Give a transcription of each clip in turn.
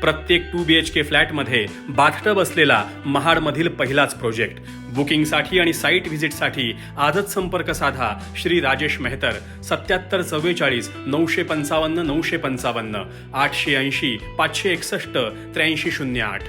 प्रत्येक to B H के फ्लॅटमध्ये bathtub असलेला महाडमधील पहिलाच प्रोजेक्ट. बुकिंगसाठी आणि साईट व्हिजिटसाठी आजच संपर्क साधा श्री राजेश मेहतर. सत्याहत्तर चव्वेचाळीस नऊशे पंचावन्न नऊशे पंचावन्न आठशे ऐंशी पाचशे एकसष्ट त्र्याऐंशी शून्य आठ.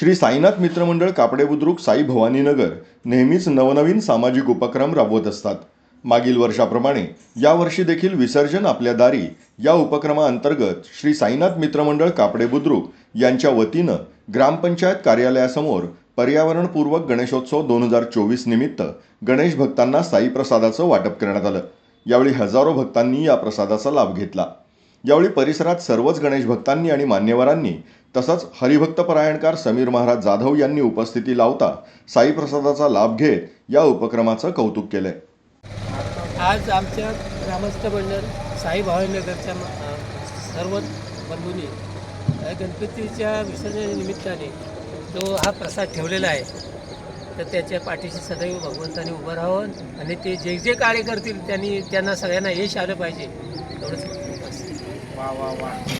श्री साईनाथ मित्रमंडळ कापडे बुद्रुक साई भवानीनगर. नेहमीच नवनवीन सामाजिक उपक्रम राबवत असतात. मागील वर्षाप्रमाणे यावर्षी देखील विसर्जन आपल्या दारी या उपक्रमाअंतर्गत श्री साईनाथ मित्रमंडळ कापडे बुद्रुक यांच्या वतीनं ग्रामपंचायत कार्यालयासमोर पर्यावरणपूर्वक गणेशोत्सव दोन हजार चोवीस निमित्त गणेश भक्तांना साई प्रसादाचं वाटप करण्यात आलं. यावेळी हजारो भक्तांनी या प्रसादाचा लाभ घेतला. यावेळी परिसरात सर्वच गणेश भक्तांनी आणि मान्यवरांनी तसंच हरिभक्त परायणकार समीर महाराज जाधव यांनी उपस्थिती लावता साई प्रसादाचा लाभ घेत या उपक्रमाचं कौतुक केलंय. आज आमच्या ग्रामस्थ मंडळ साई भावनगरच्या सर्व बंधूंनी गणपतीच्या विसर्जनानिमित्ताने जो हा प्रसाद ठेवलेला आहे तर त्याच्या पाठीशी सदैव भगवंताने उभं राहावं आणि ते जे जे कार्य करतील त्यांनी त्यांना सगळ्यांना यश आलं पाहिजे. एवढंच.